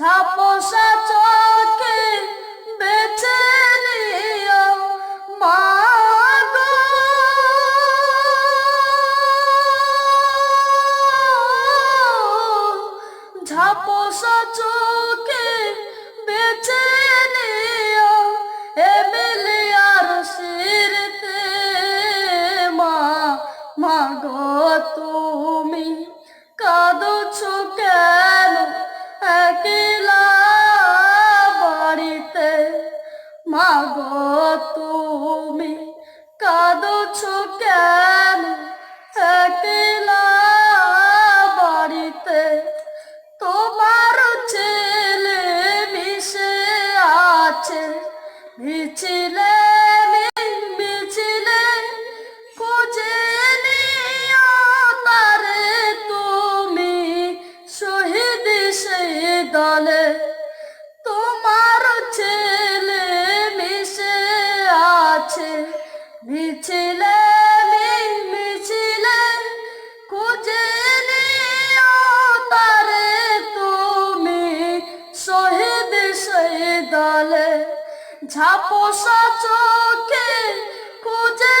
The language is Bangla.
ঝাপসা চোখে বেছে নিও মা গো ঝাপসা চোখে বেছে নিও এমিলিয়ার শিরতে মা দলে তোমার ছেলে মিশে আছে। মিছিলে মিছিলে খুঁজে নিও তুমি। শহীদ দলে ঝাপসা চোখে খুঁজে